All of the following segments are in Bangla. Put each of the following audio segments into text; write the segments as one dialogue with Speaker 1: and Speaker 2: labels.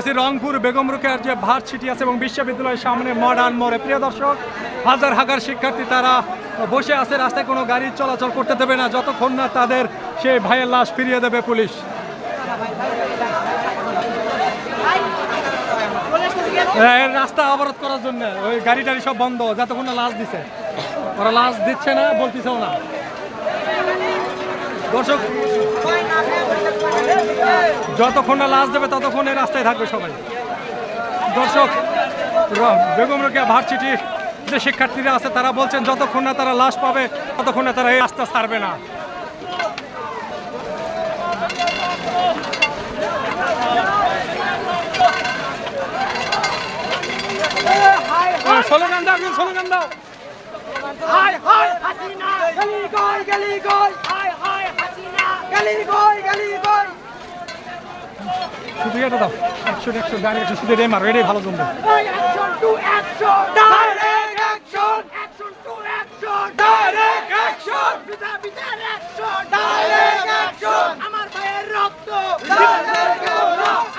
Speaker 1: আছি রংপুর বেগম রোকেয়ার যে ভার্সিটি আছে এবং বিশ্ববিদ্যালয়ের সামনে মডার্ন মোড়ে। প্রিয় দর্শক, হাজার হাজার শিক্ষার্থী তারা বসে আছে, রাস্তায় কোনো গাড়ি চলাচল করতে দেবে না, যতক্ষণ না তাদের সেই ভাইয়ের লাশ ফিরিয়ে দেবে পুলিশ। এই রাস্তা অবরোধ করার জন্য। ওই গাড়ি টাড়ি সব বন্ধ, যতক্ষণ না লাশ দিছে। ওরা লাশ দিচ্ছে না, বলতেছেও না। দর্শক যতক্ষণ না লাশ দেবে, ততক্ষণ এই রাস্তায় থাকবে সবাই। দর্শক বেগম রোকেয়া ভার্সিটির যে শিক্ষার্থীরা আছে, তারা বলছেন, যতক্ষণ না তারা লাশ পাবে, ততক্ষণ না তারা এই রাস্তা ছাড়বে না।
Speaker 2: গলি গলি গই হায় হায়, হাসিনা, গলি গই গলি গই
Speaker 1: শুধু এটা দাও একশো একশো গাড়ি একশো শুধু এটাই মারো এটাই ভালো জমবে।
Speaker 2: Action to action direct action action to action direct action বিদা বিদা অ্যাকশন ডাইরেক্ট অ্যাকশন আমার ভাইয়ের রক্ত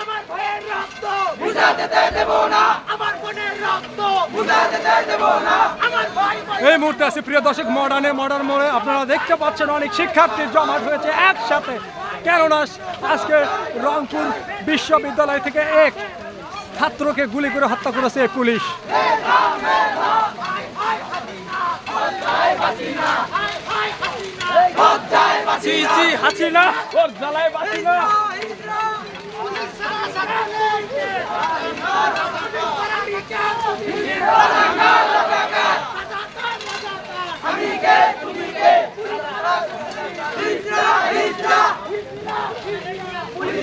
Speaker 2: আমার ভাইয়ের রক্ত বুঝাতে দেব না আমার বোনের রক্ত বুঝাতে দেব না আমার ভাই
Speaker 1: এই মুহূর্তে আছে প্রিয় দর্শক মডার্নে মডার্ন মোড়ে। আপনারা দেখতে পাচ্ছেন অনেক শিক্ষার্থী জমাট হয়েছে একসাথে। কেননা আজকে রংপুর বিশ্ববিদ্যালয় থেকে এক ছাত্রকে গুলি করে হত্যা করেছে পুলিশ। হাসিনা। ওর জ্বালায় বাসিনা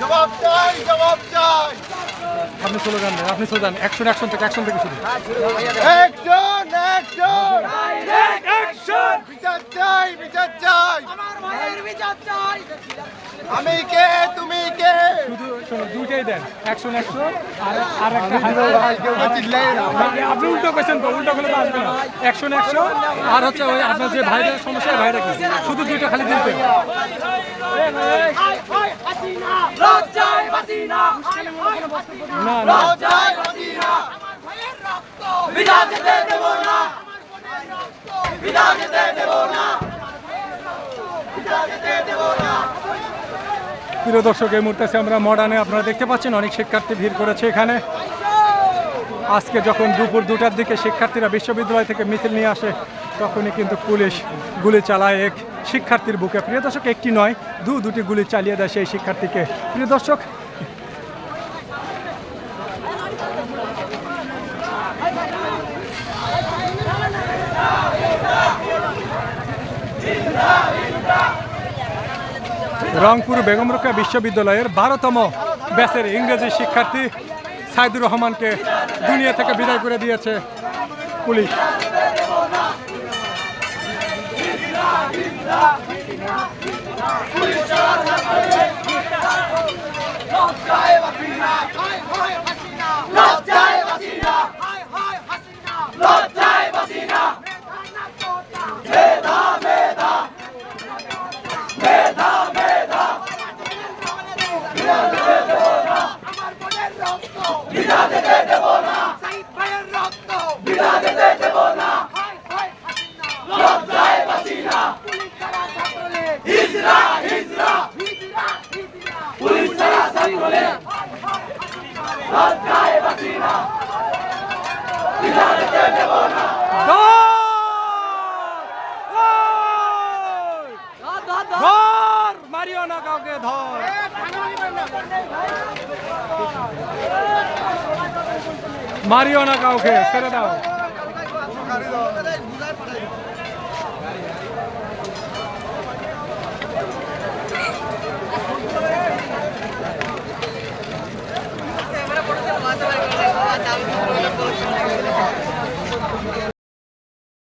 Speaker 3: জবাব চাই জবাব চাই।
Speaker 1: আপনি স্লোগান দেন আপনি স্লোগান অ্যাকশন অ্যাকশন থেকে অ্যাকশন থেকে শুরু।
Speaker 3: একজন একজন।
Speaker 1: অ্যাকশন
Speaker 3: বিচার চাই বিচার চাই।
Speaker 2: আমার মায়ের বিচার চাই।
Speaker 3: আমি কে তুমি কে?
Speaker 1: শুধু শোনো দুইটাই দেন অ্যাকশন অ্যাকশন আর আর একটা
Speaker 3: কেউ তো না।
Speaker 1: আপনি উল্টো কোয়েশ্চেন তো উল্টো করলে আসবে না। অ্যাকশন অ্যাকশন আর হচ্ছে ওই আপনার যে ভাইদের সমস্যা ভাইরা কি? শুধু দুইটা খালি দিতে প্রিয় দর্শক এই মুহূর্তে আমরা মডার্নে আপনারা দেখতে পাচ্ছেন অনেক শিক্ষার্থী ভিড় করেছে এখানে। আজকে যখন দুপুর দুটার দিকে শিক্ষার্থীরা বিশ্ববিদ্যালয় থেকে মিছিল নিয়ে আসে, তখনই কিন্তু পুলিশ গুলি চালায় এক শিক্ষার্থীর বুকে। প্রিয় দর্শক, একটি নয়, দু দুটি গুলি চালিয়ে দেয় সেই শিক্ষার্থীকে। প্রিয় দর্শক, রংপুর বেগম বিশ্ববিদ্যালয়ের বারোতম ব্যাচের ইংরেজি শিক্ষার্থী সাইদুর রহমানকে দুনিয়া থেকে বিদায় করে দিয়েছে পুলিশ।
Speaker 2: লজ্জায় বাঁচিনা লজ্জায় বাঁচিনা মেধা মেধা মেধা মেধা আমার বোনের রক্ত বিনা যেতে দেব না সাইদ ভাইয়ের রক্ত বিনা যেতে দেব না লজ্জায় বাঁচিনা পুলিশ ছাড়া ছাত্রলে হিজরা হিজরা হিজরা হিজরা পুলিশ ছাড়া ছাত্রলে লজ্জায় বাঁচিনা বিনা যেতে দেব না
Speaker 1: ধর মারিও না কাউকে ধর। মারিও না কাউকে ছেড়ে দাও।